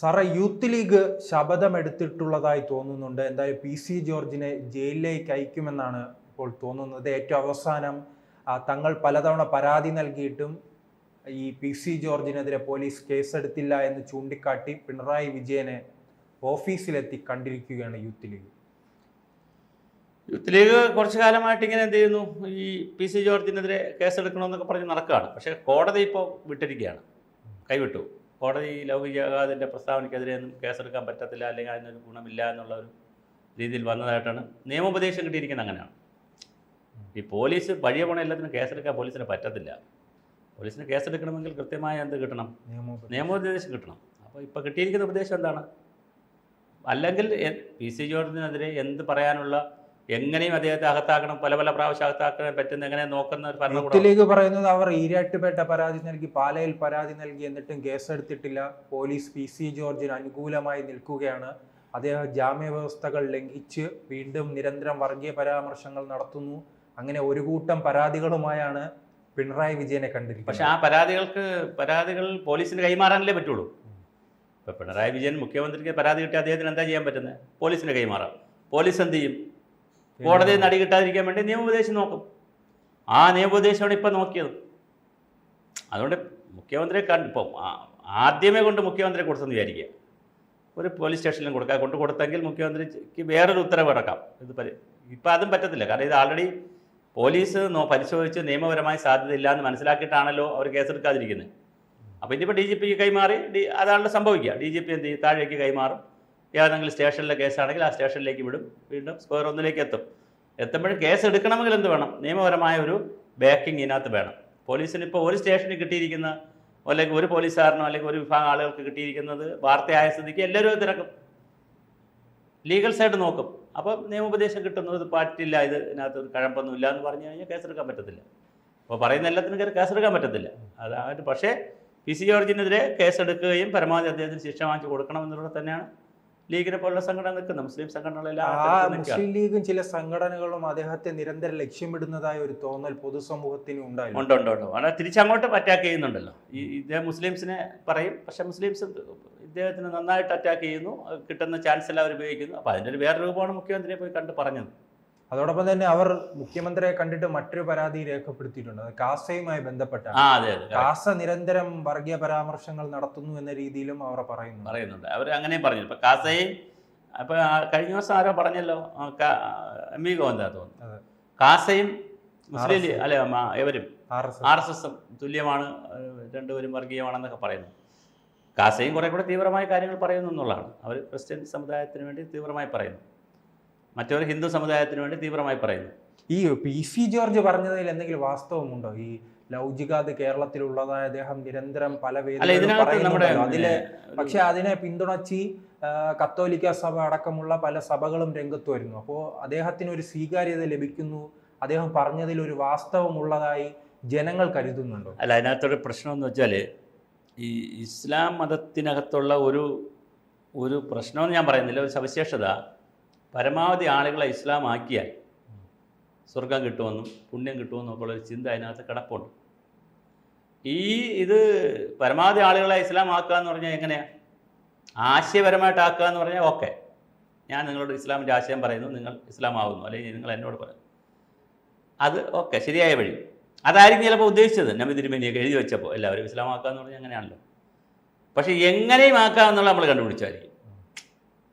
സാറേ youth league ശപഥമെടുത്തിട്ടുള്ളതായി തോന്നുന്നുണ്ട്. എന്തായാലും പി സി ജോർജിനെ ജയിലിലേക്ക് അയക്കുമെന്നാണ് ഇപ്പോൾ തോന്നുന്നത്. ഏറ്റവും അവസാനം തങ്ങൾ പലതവണ പരാതി നൽകിയിട്ടും ഈ പി സി ജോർജിനെതിരെ പോലീസ് കേസെടുത്തില്ല എന്ന് ചൂണ്ടിക്കാട്ടി പിണറായി വിജയനെ ഓഫീസിലെത്തി കണ്ടിരിക്കുകയാണ് യൂത്ത് ലീഗ്. യൂത്ത് ലീഗ് കുറച്ചു കാലമായിട്ട് ഇങ്ങനെ എന്ത് ചെയ്യുന്നു? ഈ പി സി ജോർജിനെതിരെ കേസെടുക്കണമെന്നൊക്കെ പറഞ്ഞ് നടക്കുകയാണ്. പക്ഷേ കോടതി ഇപ്പോൾ വിട്ടിരിക്കുകയാണ്. കൈവിട്ടു. കോടതി ലൗകികവാദിന്റെ പ്രസ്താവനയ്ക്കെതിരെ ഒന്നും കേസെടുക്കാൻ പറ്റത്തില്ല അല്ലെങ്കിൽ അതിനൊരു ഗുണമില്ല എന്നുള്ള ഒരു രീതിയിൽ വന്നതായിട്ടാണ് നിയമോപദേശം കിട്ടിയിരിക്കുന്നത് അങ്ങനെയാണ്. ഈ പോലീസ് പഴയ പോണ എല്ലാത്തിനും കേസെടുക്കാൻ പോലീസിന് പറ്റത്തില്ല. പോലീസിന് കേസെടുക്കണമെങ്കിൽ കൃത്യമായ എന്ത് കിട്ടണം? നിയമോപദേശം. കിട്ടണം. അപ്പോൾ ഇപ്പോൾ കിട്ടിയിരിക്കുന്ന ഉപദേശം എന്താണ്? അല്ലെങ്കിൽ പി സി ജോർജിനെതിരെ എന്ത് പറയാനുള്ള എങ്ങനെയും അദ്ദേഹത്തെ അകത്താക്കണം പല പല പ്രാവശ്യം അകത്താക്കാൻ പറ്റുന്ന എങ്ങനെ നോക്കുന്ന ഒരു ഭരണകൂടത്തിലേക്ക് ഭരണകൂടം പറയുന്നത് അവർ ഈരാട്ടുപേട്ട പരാതി നൽകി പാലയിൽ പരാതി നൽകി എന്നിട്ടും കേസെടുത്തിട്ടില്ല. പോലീസ് പി സി ജോർജിന് അനുകൂലമായി നിൽക്കുകയാണ്. അദ്ദേഹം ജാമ്യ വ്യവസ്ഥകൾ ലംഘിച്ച് വീണ്ടും നിരന്തരം വർഗീയ പരാമർശങ്ങൾ നടത്തുന്നു. അങ്ങനെ ഒരു കൂട്ടം പരാതികളുമായാണ് പിണറായി വിജയനെ കണ്ടിരിക്കുന്നത്. പക്ഷെ ആ പരാതികൾക്ക് പരാതികൾ പോലീസിന് കൈമാറാനല്ലേ പറ്റുള്ളൂ? ഇപ്പൊ പിണറായി വിജയൻ മുഖ്യമന്ത്രിക്ക് പരാതി കിട്ടിയ അദ്ദേഹത്തിന് എന്താ ചെയ്യാൻ പറ്റുന്നത്? പോലീസിന് കൈമാറാം. പോലീസ് എന്ത് ചെയ്യും? കോടതിയിൽ നടി കിട്ടാതിരിക്കാൻ വേണ്ടി നിയമോപദേശം നോക്കും. ആ നിയമോപദേശമാണ് ഇപ്പം നോക്കിയത്. അതുകൊണ്ട് മുഖ്യമന്ത്രിയെ കണ്ട് ഇപ്പം ആദ്യമേ കൊണ്ട് മുഖ്യമന്ത്രിയെ കൊടുത്തെന്ന് വിചാരിക്കുക. ഒരു പോലീസ് സ്റ്റേഷനിലും കൊടുക്കാം കൊണ്ട് കൊടുത്തെങ്കിൽ മുഖ്യമന്ത്രിക്ക് വേറൊരു ഉത്തരവ് ഇറക്കാം ഇത് ഇപ്പം അതും പറ്റത്തില്ല. കാരണം ഇത് ആൾറെഡി പോലീസ് പരിശോധിച്ച് നിയമപരമായി സാധ്യതയില്ല എന്ന് മനസ്സിലാക്കിയിട്ടാണല്ലോ അവർ കേസെടുക്കാതിരിക്കുന്നത്. അപ്പോൾ ഇനിയിപ്പോൾ ഡി ജി പിക്ക് കൈമാറി ഡി അതാണല്ലോ സംഭവിക്കുക. ഡി ജി പി എന്ത് ചെയ്യും? താഴേക്ക് കൈമാറും. ഏതെങ്കിലും സ്റ്റേഷനിലെ കേസാണെങ്കിൽ ആ സ്റ്റേഷനിലേക്ക് വിടും. വീണ്ടും സ്ക്വയർ ഒന്നിലേക്ക് എത്തും. എത്തുമ്പോഴും കേസ് എടുക്കണമെങ്കിൽ എന്ത് വേണം? നിയമപരമായ ഒരു ബാക്കിംഗ് ഇതിനകത്ത് വേണം. പോലീസിന് ഇപ്പോൾ ഒരു സ്റ്റേഷനിൽ കിട്ടിയിരിക്കുന്ന അല്ലെങ്കിൽ ഒരു പോലീസുകാരനോ അല്ലെങ്കിൽ ഒരു വിഭാഗം ആളുകൾക്ക് കിട്ടിയിരിക്കുന്നത് വാർത്തയായ സ്ഥിതിക്ക് എല്ലാവരും തിരക്കും. ലീഗൽ സൈഡ് നോക്കും. അപ്പം നിയമോപദേശം കിട്ടുന്നു ഇത് പറ്റില്ല ഇത് ഇതിനകത്ത് ഒരു കഴമ്പൊന്നും ഇല്ല എന്ന് പറഞ്ഞു കഴിഞ്ഞാൽ കേസെടുക്കാൻ പറ്റത്തില്ല. അപ്പോൾ പറയുന്ന എല്ലാത്തിനും കയറി കേസെടുക്കാൻ പറ്റത്തില്ല. അതായത് പക്ഷേ പി സി ജോർജിനെതിരെ കേസെടുക്കുകയും പരമാവധി അദ്ദേഹത്തിന് ശിക്ഷ വാങ്ങിച്ചു കൊടുക്കണം എന്നുള്ളത് തന്നെയാണ്. ലീഗിനെ പോലുള്ള സംഘടന നിൽക്കുന്ന മുസ്ലിം സംഘടനകളെല്ലാം ആ മുസ്ലിം ലീഗും ചില സംഘടനകളും അദ്ദേഹത്തെ നിരന്തരം ലക്ഷ്യമിടുന്നതായ ഒരു തോന്നൽ പൊതുസമൂഹത്തിന് ഉണ്ടായിരുന്നു ഉണ്ട് ഉണ്ട് ഉണ്ട്. അവിടെ തിരിച്ചങ്ങോട്ട് അറ്റാക്ക് ചെയ്യുന്നുണ്ടല്ലോ. ഈ ഇദ്ദേഹം മുസ്ലിംസിനെ പറയും പക്ഷെ മുസ്ലിംസ് ഇദ്ദേഹത്തിന് നന്നായിട്ട് അറ്റാക്ക് ചെയ്യുന്നു. കിട്ടുന്ന ചാൻസ് എല്ലാം അവർ ഉപയോഗിക്കുന്നു. അപ്പോൾ അതിന്റെ ഒരു വേറെ രൂപമാണ് മുഖ്യമന്ത്രിയെ പോയി കണ്ട് പറഞ്ഞത്. അതോടൊപ്പം തന്നെ അവർ മുഖ്യമന്ത്രിയെ കണ്ടിട്ട് മറ്റൊരു പരാതി രേഖപ്പെടുത്തിയിട്ടുണ്ട്. അത് കാസയുമായി ബന്ധപ്പെട്ട കാസ നിരന്തരം വർഗീയ പരാമർശങ്ങൾ നടത്തുന്നു എന്ന രീതിയിലും അവർ പറയുന്നു പറയുന്നുണ്ട്. അവർ അങ്ങനെ പറഞ്ഞു ഇപ്പൊ കാസയും അപ്പൊ കഴിഞ്ഞ ദിവസം ആരോ പറഞ്ഞല്ലോ? ആ, കാ- എം വി ഗോവിന്ദ തോന്നുന്നു. കാസയും മുസ്ലിം ലീഗ്. അല്ലെ എവരും ഇവരും ആർ എസ് എസ്. തുല്യമാണ് രണ്ടുപേരും വർഗീയമാണെന്നൊക്കെ പറയുന്നു. കാസയും കുറെ കൂടെ തീവ്രമായ കാര്യങ്ങൾ പറയുന്നു എന്നുള്ളതാണ്. അവർ ക്രിസ്ത്യൻ സമുദായത്തിന് വേണ്ടി തീവ്രമായി പറയുന്നു. മറ്റവർ ഹിന്ദു സമുദായത്തിന് വേണ്ടി തീവ്രമായി പറയുന്നു. ഈ പി സി ജോർജ് പറഞ്ഞതിൽ എന്തെങ്കിലും വാസ്തവമുണ്ടോ? ഈ ജിഹാദ് കേരളത്തിലുള്ളതായ അദ്ദേഹം നിരന്തരം പല അതിലെ പക്ഷെ അതിനെ പിന്തുണച്ച് കത്തോലിക്ക സഭ അടക്കമുള്ള പല സഭകളും രംഗത്ത് വരുന്നു. അപ്പോൾ അദ്ദേഹത്തിന് ഒരു സ്വീകാര്യത ലഭിക്കുന്നു. അദ്ദേഹം പറഞ്ഞതിൽ ഒരു വാസ്തവമുള്ളതായി ജനങ്ങൾ കരുതുന്നുണ്ടോ? അല്ല അതിനകത്തൊരു പ്രശ്നം എന്ന് വെച്ചാൽ ഈ ഇസ്ലാം മതത്തിനകത്തുള്ള ഒരു ഒരു പ്രശ്നമെന്ന് ഞാൻ പറയുന്നില്ല ഒരു സവിശേഷത പരമാവധി ആളുകളെ ഇസ്ലാം ആക്കിയാൽ സ്വർഗം കിട്ടുമെന്നും പുണ്യം കിട്ടുമെന്നും ഒക്കെ ഉള്ളൊരു ചിന്ത അതിനകത്ത് കിടപ്പുണ്ട്. ഈ ഇത് പരമാവധി ആളുകളെ ഇസ്ലാം ആക്കുക എന്ന് പറഞ്ഞാൽ എങ്ങനെയാണ് ആശയപരമായിട്ട് ആക്കുക എന്ന് പറഞ്ഞാൽ ഓക്കെ. ഞാൻ നിങ്ങളോട് ഇസ്ലാമിന്റെ ആശയം പറയുന്നു നിങ്ങൾ ഇസ്ലാം ആവുന്നു അല്ലെങ്കിൽ നിങ്ങൾ എന്നോട് പറയുന്നു. അത് ഓക്കെ ശരിയായ വഴി. അതായിരിക്കും ചിലപ്പോൾ ഉദ്ദേശിച്ചത്. നബി തിരുമേനിയൊക്കെ എഴുതി വെച്ചപ്പോൾ എല്ലാവരും ഇസ്ലാം ആക്കുക എന്ന് പറഞ്ഞാൽ അങ്ങനെയാണല്ലോ. പക്ഷേ എങ്ങനെയും ആക്കുക എന്നുള്ള നമ്മൾ കണ്ടുപിടിച്ചായിരിക്കും.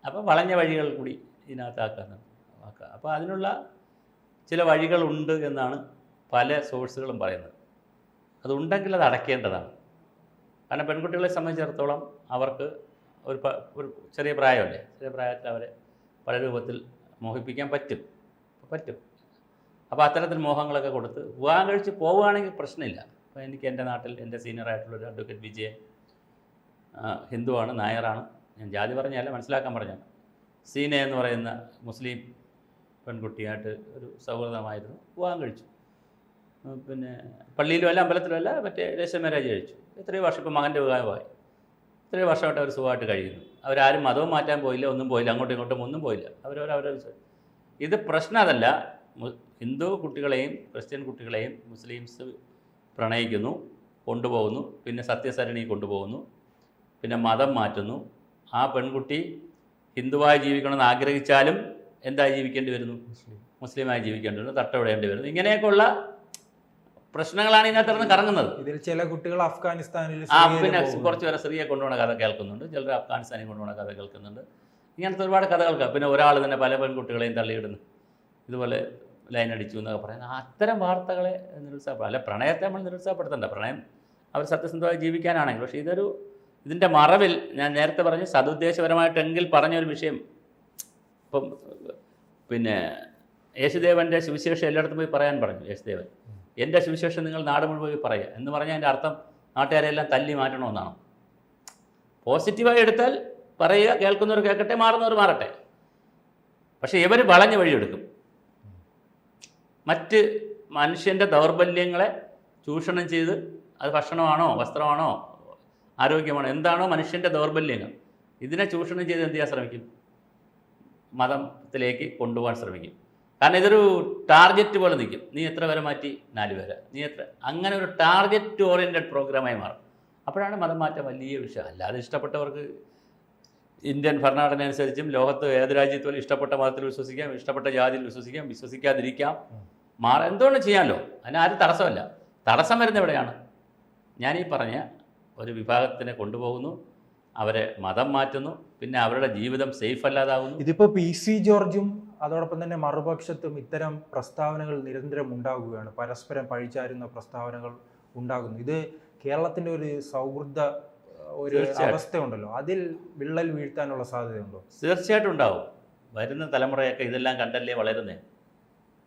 അപ്പോൾ വളഞ്ഞ വഴികൾ കൂടി ഇതിനകത്താക്കാൻ ആക്കുക അപ്പോൾ അതിനുള്ള ചില വഴികളുണ്ട് എന്നാണ് പല സോഴ്സുകളും പറയുന്നത്. അതുണ്ടെങ്കിൽ അത് അടയ്ക്കേണ്ടതാണ്. കാരണം പെൺകുട്ടികളെ സംബന്ധിച്ചിടത്തോളം അവർക്ക് ഒരു ഒരു ചെറിയ പ്രായമല്ലേ? ചെറിയ പ്രായത്തിൽ അവരെ പല രൂപത്തിൽ മോഹിപ്പിക്കാൻ പറ്റും. പറ്റും. അപ്പോൾ അത്തരത്തിൽ മോഹങ്ങളൊക്കെ കൊടുത്ത് വിവാഹം കഴിച്ച് പോവുകയാണെങ്കിൽ പ്രശ്നമില്ല. അപ്പോൾ എനിക്ക് എന്റെ നാട്ടിൽ എന്റെ സീനിയറായിട്ടുള്ളൊരു അഡ്വക്കേറ്റ് വിജയൻ ഹിന്ദുവാണ് നായറാണ്. ഞാൻ ജാതി പറഞ്ഞല്ല മനസ്സിലാക്കാൻ പറഞ്ഞാണ്. സീന എന്ന് പറയുന്ന മുസ്ലിം പെൺകുട്ടിയായിട്ട് ഒരു സൗഹൃദമായിരുന്നു. വിവാഹം കഴിച്ചു. പിന്നെ പള്ളിയിലും അല്ല അമ്പലത്തിലും അല്ല മറ്റേ രജിസ്റ്റർ മാരേജ് കഴിച്ചു. എത്രയോ വർഷം ഇപ്പോൾ മകന്റെ വിവാഹമായി. ഇത്രയും വർഷമായിട്ട് അവർ സുഖമായിട്ട് കഴിയുന്നു. അവരാരും മതവും മാറ്റാൻ പോയില്ല ഒന്നും പോയില്ല അങ്ങോട്ടും ഇങ്ങോട്ടും ഒന്നും പോയില്ല. അവരവരവരെ ഇത് പ്രശ്നം അതല്ല. ഹിന്ദു കുട്ടികളെയും ക്രിസ്ത്യൻ കുട്ടികളെയും മുസ്ലിംസ് പ്രണയിക്കുന്നു കൊണ്ടുപോകുന്നു. പിന്നെ സത്യസരണി കൊണ്ടുപോകുന്നു. പിന്നെ മതം മാറ്റുന്നു. ആ പെൺകുട്ടി ഹിന്ദുവായി ജീവിക്കണമെന്ന് ആഗ്രഹിച്ചാലും എന്തായി ജീവിക്കേണ്ടി വരുന്നു? മുസ്ലിം മുസ്ലിമായി ജീവിക്കേണ്ടി വരുന്നു തട്ടവിടേണ്ടി വരുന്നു. ഇങ്ങനെയൊക്കെയുള്ള പ്രശ്നങ്ങളാണ് ഇതിനകത്ത് കിടന്ന് കറങ്ങുന്നത്. ഇതിൽ ചില കുട്ടികൾ അഫ്ഗാനിസ്ഥാനിൽ ആ പിന്നെ. കുറച്ച് പേരെ സ്ത്രീയെ കൊണ്ടുപോകുന്ന കഥ കേൾക്കുന്നുണ്ട്. ചിലർ അഫ്ഗാനിസ്ഥാനിൽ കൊണ്ടുപോകുന്ന കഥ കേൾക്കുന്നുണ്ട്. ഇങ്ങനത്തെ ഒരുപാട് കഥകൾക്ക് പിന്നെ ഒരാൾ തന്നെ പല പെൺകുട്ടികളെയും തള്ളിയിടുന്നു. ഇതുപോലെ ലൈൻ അടിച്ചു എന്നൊക്കെ പറയുന്നത്. അത്തരം വാർത്തകളെ നിരുത്സാഹപ്പെടും അല്ല പ്രണയത്തെ നമ്മൾ നിരുത്സാഹപ്പെടുത്തണ്ട. പ്രണയം അവർ സത്യസന്ധമായി ജീവിക്കാനാണെങ്കിൽ പക്ഷേ ഇതൊരു ഇതിന്റെ മറവിൽ ഞാൻ നേരത്തെ പറഞ്ഞു സതുദ്ദേശപരമായിട്ടെങ്കിൽ പറഞ്ഞൊരു വിഷയം. ഇപ്പം പിന്നെ യേശുദേവന്റെ സുവിശേഷം എല്ലായിടത്തും പോയി പറയാൻ പറഞ്ഞു യേശുദേവൻ. എന്റെ സുവിശേഷം നിങ്ങൾ നാട് മുഴുവൻ പോയി പറയുക. എന്ന് പറഞ്ഞാൽ അതിന്റെ അർത്ഥം നാട്ടുകാരെല്ലാം തല്ലി മാറ്റണമെന്നാണ്. പോസിറ്റീവായി എടുത്താൽ പറയുക കേൾക്കുന്നവർ കേൾക്കട്ടെ മാറുന്നവർ മാറട്ടെ. പക്ഷേ ഇവർ വളഞ്ഞ വഴിയെടുക്കും മറ്റ് മനുഷ്യന്റെ ദൗർബല്യങ്ങളെ ചൂഷണം ചെയ്ത് അത് ഭക്ഷണമാണോ വസ്ത്രമാണോ ആരോഗ്യമാണോ. എന്താണോ മനുഷ്യന്റെ ദൗർബല്യങ്ങൾ. ഇതിനെ ചൂഷണം ചെയ്ത് എന്ത് ചെയ്യാൻ ശ്രമിക്കും? മതത്തിലേക്ക് കൊണ്ടുപോകാൻ ശ്രമിക്കും. കാരണം ഇതൊരു ടാർഗറ്റ് പോലെ നിൽക്കും. നീ എത്ര പേരെ മാറ്റി? നാല് വരെ. നീ എത്ര? അങ്ങനെ ഒരു ടാർഗറ്റ് ഓറിയന്റഡ് പ്രോഗ്രാമായി മാറും. അപ്പോഴാണ് മതം മാറ്റം വലിയ വിഷയം. അല്ലാതെ ഇഷ്ടപ്പെട്ടവർക്ക് ഇന്ത്യൻ ഭരണഘടന അനുസരിച്ചും ലോകത്ത് ഏത് രാജ്യത്തോലും ഇഷ്ടപ്പെട്ട മതത്തിൽ വിശ്വസിക്കാം ഇഷ്ടപ്പെട്ട ജാതിയിൽ വിശ്വസിക്കാം വിശ്വസിക്കാതിരിക്കാം. മാറ എന്തുകൊണ്ട് ചെയ്യാമല്ലോ അതിന് ആരും തടസ്സമല്ല. തടസ്സം വരുന്ന എവിടെയാണ്? ഈ പറഞ്ഞ ഒരു വിഭാഗത്തിനെ കൊണ്ടുപോകുന്നു അവരെ മതം മാറ്റുന്നു പിന്നെ അവരുടെ ജീവിതം സേഫ് അല്ലാതാകുന്നു ഇതിപ്പോ പി സി ജോർജും അതോടൊപ്പം തന്നെ മറുപക്ഷത്തും ഇത്തരം പ്രസ്താവനകൾ നിരന്തരം ഉണ്ടാകുകയാണ് പരസ്പരം പഴിച്ചാരുന്ന പ്രസ്താവനകൾ ഉണ്ടാകുന്നു. ഇത് കേരളത്തിന്റെ ഒരു സൗഹൃദ ഒരു. അവസ്ഥയുണ്ടല്ലോ. അതിൽ വിള്ളൽ വീഴ്ത്താനുള്ള സാധ്യതയുണ്ടോ? തീർച്ചയായിട്ടും ഉണ്ടാവും. വരുന്ന തലമുറയൊക്കെ ഇതെല്ലാം കണ്ടല്ലേ വളരുന്നേ?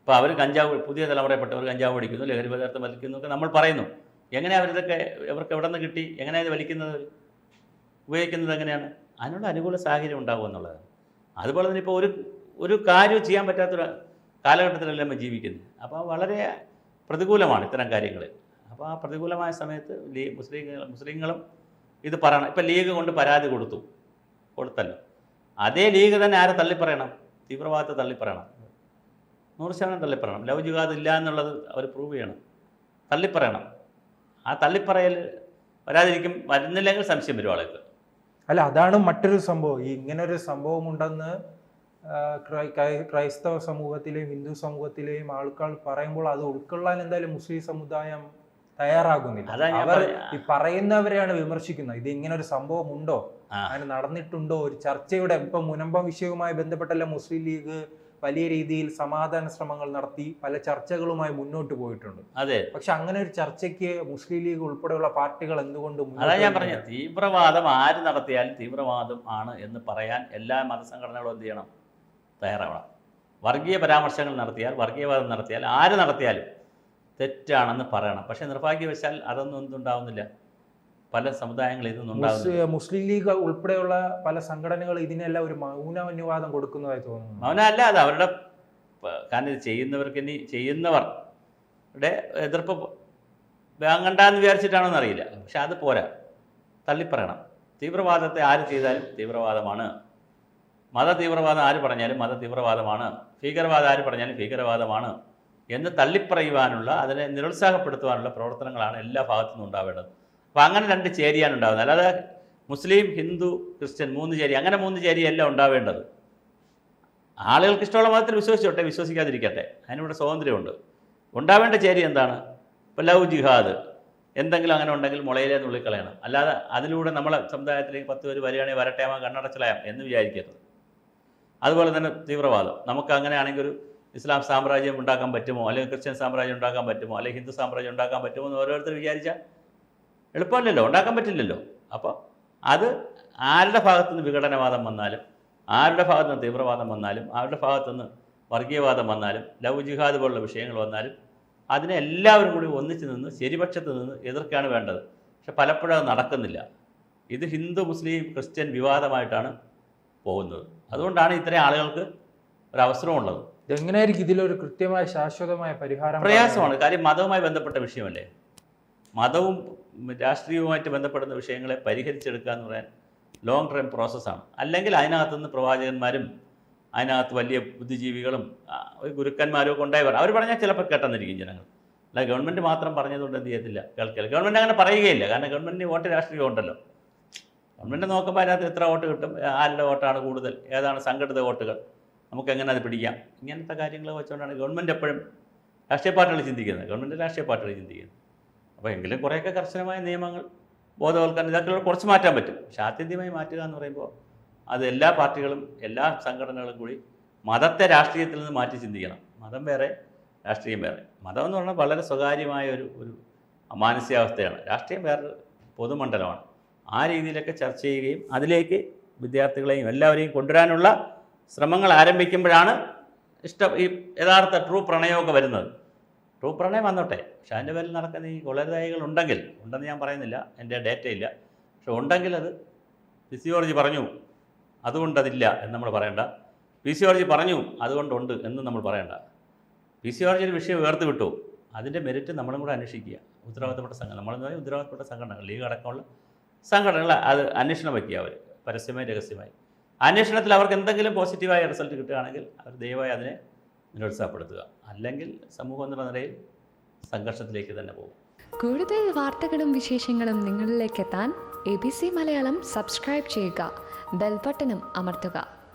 അപ്പോൾ അവർ കഞ്ചാവ് പുതിയ തലമുറയിൽപ്പെട്ടവർ കഞ്ചാവ് പഠിക്കുന്നു ലഹരി പദാർത്ഥം വലിക്കുന്നു ഒക്കെ നമ്മൾ പറയുന്നു. എങ്ങനെയാണ് അവരിതൊക്കെ ഇവർക്ക് എവിടെ നിന്ന് കിട്ടി? എങ്ങനെയാണ് ഇത് വലിക്കുന്നത്? ഉപയോഗിക്കുന്നത് എങ്ങനെയാണ്? അതിനുള്ള അനുകൂല സാഹചര്യം ഉണ്ടാകും എന്നുള്ളതാണ്. അതുപോലെ തന്നെ ഇപ്പോൾ ഒരു ഒരു കാര്യവും ചെയ്യാൻ പറ്റാത്തൊരു കാലഘട്ടത്തിലല്ല നമ്മൾ ജീവിക്കുന്നത് അപ്പോൾ വളരെ പ്രതികൂലമാണ് ഇത്തരം കാര്യങ്ങൾ അപ്പോൾ ആ പ്രതികൂലമായ സമയത്ത് ലീ മുസ്ലിങ്ങൾ മുസ്ലിങ്ങളും ഇത് പറയണം. ഇപ്പം ലീഗ് കൊണ്ട് പരാതി കൊടുത്തു. കൊടുത്തല്ലോ. അതേ ലീഗ് തന്നെ ആരെ തള്ളിപ്പറയണം? തീവ്രവാദത്തെ തള്ളിപ്പറയണം. നൂറ് ശതമാനം തള്ളിപ്പറയണം. ലവ് ഇല്ല എന്നുള്ളത് അവർ പ്രൂവ് ചെയ്യണം. തള്ളിപ്പറയണം. ആ തള്ളിപ്പറയൽ വരാതിരിക്കും വരുന്നില്ലെങ്കിൽ സംശയം വരും ആളുകൾ അല്ല അതാണ് മറ്റൊരു സംഭവം. ഈ ഒരു സംഭവം ഉണ്ടെന്ന് ക്രൈസ്തവ സമൂഹത്തിലെയും ഹിന്ദു സമൂഹത്തിലെയും ആൾക്കാർ പറയുമ്പോൾ അത് ഉൾക്കൊള്ളാൻ എന്തായാലും മുസ്ലിം സമുദായം തയ്യാറാകുന്നില്ല. അവർ ഈ പറയുന്നവരെയാണ് വിമർശിക്കുന്നത്. ഇത് ഇങ്ങനെ ഒരു സംഭവം ഉണ്ടോ. അങ്ങനെ നടന്നിട്ടുണ്ടോ? ഒരു ചർച്ചയുടെ ഇപ്പൊ മുനമ്പം വിഷയവുമായി ബന്ധപ്പെട്ടല്ല മുസ്ലിം ലീഗ് വലിയ രീതിയിൽ സമാധാന ശ്രമങ്ങൾ നടത്തി പല ചർച്ചകളുമായി മുന്നോട്ട് പോയിട്ടുണ്ട്. അതെ. പക്ഷെ അങ്ങനെ ഒരു ചർച്ചയ്ക്ക് മുസ്ലിം ലീഗ് ഉൾപ്പെടെയുള്ള പാർട്ടികൾ എന്തുകൊണ്ട് അതാ ഞാൻ പറഞ്ഞ തീവ്രവാദം ആര് നടത്തിയാലും തീവ്രവാദം ആണ് എന്ന് പറയാൻ എല്ലാ മതസംഘടനകളും എന്ത് ചെയ്യണം? തയ്യാറാവണം. വർഗീയ പരാമർശങ്ങൾ നടത്തിയാൽ വർഗീയവാദം നടത്തിയാൽ ആര് നടത്തിയാലും തെറ്റാണെന്ന് പറയണം. പക്ഷെ നിർഭാഗ്യവശാൽ അതൊന്നും എന്തുണ്ടാവുന്നില്ല. പല സമുദായങ്ങളിൽ ഇതൊന്നും മുസ്ലിം ലീഗ് ഉൾപ്പെടെയുള്ള പല സംഘടനകൾ ഇതിനെല്ലാം ഒരു മൗന അനുവാദം കൊടുക്കുന്നതായി തോന്നുന്നു. മൗനമല്ല അത് അവരുടെ കാരണം ഇത് ചെയ്യുന്നവർക്ക് ഇനി ചെയ്യുന്നവരുടെ എതിർപ്പ് വാങ്ങണ്ടെന്ന് വിചാരിച്ചിട്ടാണോന്ന് അറിയില്ല. പക്ഷെ അത് പോരാ. തള്ളിപ്പറയണം. തീവ്രവാദത്തെ ആര് ചെയ്താലും തീവ്രവാദമാണ്. മത തീവ്രവാദം ആര് പറഞ്ഞാലും മത തീവ്രവാദമാണ്. ഭീകരവാദം ആര് പറഞ്ഞാലും ഭീകരവാദമാണ്. എന്ന് തള്ളിപ്പറയുവാനുള്ള അതിനെ നിരുത്സാഹപ്പെടുത്തുവാനുള്ള പ്രവർത്തനങ്ങളാണ് എല്ലാ ഭാഗത്തു നിന്നും ഉണ്ടാവേണ്ടത്. അപ്പോൾ അങ്ങനെ രണ്ട് ചേരിയാണ് ഉണ്ടാകുന്നത് അല്ലാതെ മുസ്ലിം ഹിന്ദു ക്രിസ്ത്യൻ മൂന്ന് ചേരി അങ്ങനെ മൂന്ന് ചേരിയല്ല ഉണ്ടാവേണ്ടത്. ആളുകൾക്ക് ഇഷ്ടമുള്ള മതത്തിൽ വിശ്വസിച്ചോട്ടെ വിശ്വസിക്കാതിരിക്കട്ടെ. അതിനിവിടെ സ്വാതന്ത്ര്യമുണ്ട്. ഉണ്ടാവേണ്ട ചേരി എന്താണ്? ഇപ്പോൾ ലവ് ജിഹാദ്. എന്തെങ്കിലും അങ്ങനെ ഉണ്ടെങ്കിൽ മുളയിലേ നുള്ളിക്കളയണം അല്ലാതെ അതിലൂടെ നമ്മളെ സമുദായത്തിലേക്ക് പത്ത് പേര് വരികയാണെങ്കിൽ വരട്ടെ ആ കണ്ണടച്ചളയാം എന്ന് വിചാരിക്കരുത്. അതുപോലെ തന്നെ തീവ്രവാദം. നമുക്ക് അങ്ങനെയാണെങ്കിൽ ഒരു ഇസ്ലാം സാമ്രാജ്യം ഉണ്ടാക്കാൻ പറ്റുമോ? അല്ലെങ്കിൽ ക്രിസ്ത്യൻ സാമ്രാജ്യം ഉണ്ടാക്കാൻ പറ്റുമോ? അല്ലെങ്കിൽ ഹിന്ദു സാമ്രാജ്യം ഉണ്ടാക്കാൻ പറ്റുമോ എന്ന് ഓരോരുത്തർ വിചാരിച്ചാൽ എളുപ്പമല്ലല്ലോ ഉണ്ടാക്കാൻ പറ്റില്ലല്ലോ. അപ്പോൾ അത് ആരുടെ ഭാഗത്തുനിന്ന് വിഘടനവാദം വന്നാലും ആരുടെ ഭാഗത്തുനിന്ന് തീവ്രവാദം വന്നാലും ആരുടെ ഭാഗത്തുനിന്ന് വർഗീയവാദം വന്നാലും ലവ് ജിഹാദ് പോലുള്ള വിഷയങ്ങൾ വന്നാലും അതിനെ എല്ലാവരും കൂടി ഒന്നിച്ച് നിന്ന് ശരിപക്ഷത്ത് നിന്ന് എതിർക്കാണ് വേണ്ടത്. പക്ഷെ പലപ്പോഴും അത് നടക്കുന്നില്ല. ഇത് ഹിന്ദു മുസ്ലിം ക്രിസ്ത്യൻ വിവാദമായിട്ടാണ് പോകുന്നത്. അതുകൊണ്ടാണ് ഇത്രയും ആളുകൾക്ക് ഒരു അവസരമുള്ളത്. എങ്ങനെയായിരിക്കും ഇതിലൊരു കൃത്യമായ ശാശ്വതമായ പരിഹാരം പ്രയാസമാണ്. കാര്യം മതവുമായി ബന്ധപ്പെട്ട വിഷയമല്ലേ? മതവും രാഷ്ട്രീയവുമായിട്ട് ബന്ധപ്പെടുന്ന വിഷയങ്ങളെ പരിഹരിച്ചെടുക്കുക എന്ന് പറയാൻ ലോങ് ടേം പ്രോസസ്സാണ് അല്ലെങ്കിൽ അതിനകത്തുനിന്ന് പ്രവാചകന്മാരും അതിനകത്ത് വലിയ ബുദ്ധിജീവികളും ഗുരുക്കന്മാരും ഒക്കെ ഉണ്ടായവർ. അവർ പറഞ്ഞാൽ ചിലപ്പോൾ കേട്ടെന്നിരിക്കും ജനങ്ങൾ. അല്ല ഗവൺമെന്റ് മാത്രം പറഞ്ഞതുകൊണ്ട് എന്ത് ചെയ്യത്തില്ല? കേൾക്കില്ല ഗവൺമെന്റ് അങ്ങനെ പറയുകയില്ല. കാരണം ഗവൺമെന്റിന് വോട്ട് രാഷ്ട്രീയം ഉണ്ടല്ലോ. ഗവൺമെന്റ് നോക്കുമ്പോൾ അതിനകത്ത് എത്ര വോട്ട് കിട്ടും? ആരുടെ വോട്ടാണ് കൂടുതൽ? ഏതാണ് സംഘടിത വോട്ടുകൾ? നമുക്ക് എങ്ങനെ അത് പിടിക്കാം? ഇങ്ങനത്തെ കാര്യങ്ങൾ വെച്ചുകൊണ്ടാണ് ഗവൺമെന്റ് എപ്പോഴും രാഷ്ട്രീയ പാർട്ടികൾ ചിന്തിക്കുന്നത്. ഗവൺമെന്റ് രാഷ്ട്രീയ പാർട്ടികൾ ചിന്തിക്കുന്നത്. അപ്പോൾ എങ്കിലും കുറേയൊക്കെ കർശനമായ നിയമങ്ങൾ ബോധവൽക്കരണം ഇതൊക്കെ കുറച്ച് മാറ്റാൻ പറ്റും. പക്ഷെ ആത്യന്തികമായി മാറ്റുക എന്ന് പറയുമ്പോൾ അത് എല്ലാ പാർട്ടികളും എല്ലാ സംഘടനകളും കൂടി മതത്തെ രാഷ്ട്രീയത്തിൽ നിന്ന് മാറ്റി ചിന്തിക്കണം. മതം വേറെ രാഷ്ട്രീയം വേറെ. മതം എന്ന് പറഞ്ഞാൽ വളരെ സ്വകാര്യമായ ഒരു ഒരു മാനസികാവസ്ഥയാണ്. രാഷ്ട്രീയം വേറെ പൊതുമണ്ഡലമാണ്. ആ രീതിയിലൊക്കെ ചർച്ച ചെയ്യുകയും അതിലേക്ക് വിദ്യാർത്ഥികളെയും എല്ലാവരെയും കൊണ്ടുവരാനുള്ള ശ്രമങ്ങൾ ആരംഭിക്കുമ്പോഴാണ് ഇഷ്ടം ഈ യഥാർത്ഥ ട്രൂ പ്രണയമൊക്കെ വരുന്നത്. പ്രണയം വന്നോട്ടെ. പക്ഷെ അതിന്റെ പേരിൽ നടക്കുന്ന ഈ കൊലതായികൾ ഉണ്ടെങ്കിൽ ഉണ്ടെന്ന് ഞാൻ പറയുന്നില്ല എന്റെ ഡേറ്റ ഇല്ല. പക്ഷെ ഉണ്ടെങ്കിൽ അത് ഫിസിയോളജി പറഞ്ഞു അതുകൊണ്ടതില്ല എന്ന് നമ്മൾ പറയണ്ട. ഫിസിയോളജി പറഞ്ഞു അതുകൊണ്ടുണ്ട് എന്ന് നമ്മൾ പറയണ്ട. ഫിസിയോളജി ജോർജിന്റെ വിഷയം ഉയർത്തി വിട്ടു അതിന്റെ മെറിറ്റ് നമ്മളും കൂടെ അന്വേഷിക്കുക. ഉത്തരവാദിത്തപ്പെട്ട സംഘടന നമ്മളെന്ന് പറഞ്ഞാൽ ഉത്തരവാദിത്തപ്പെട്ട സംഘടനകൾ ലീഗ് അടക്കമുള്ള സംഘടനകൾ അത് അന്വേഷണം വയ്ക്കുക അവർ പരസ്യമായി രഹസ്യമായി. അന്വേഷണത്തിൽ അവർക്ക് എന്തെങ്കിലും പോസിറ്റീവായ റിസൾട്ട് കിട്ടുകയാണെങ്കിൽ അവർ ദയവായി അതിനെ നിരുത്സാഹപ്പെടുത്തുക. അല്ലെങ്കിൽ സമൂഹം എന്നുള്ള നിലയിൽ സംഘർഷത്തിലേക്ക് തന്നെ പോകും. കൂടുതൽ വാർത്തകളും വിശേഷങ്ങളും നിങ്ങളിലേക്ക് എത്താൻ A B C Malayalam subscribe ചെയ്യുക. ബെൽബട്ടനും അമർത്തുക.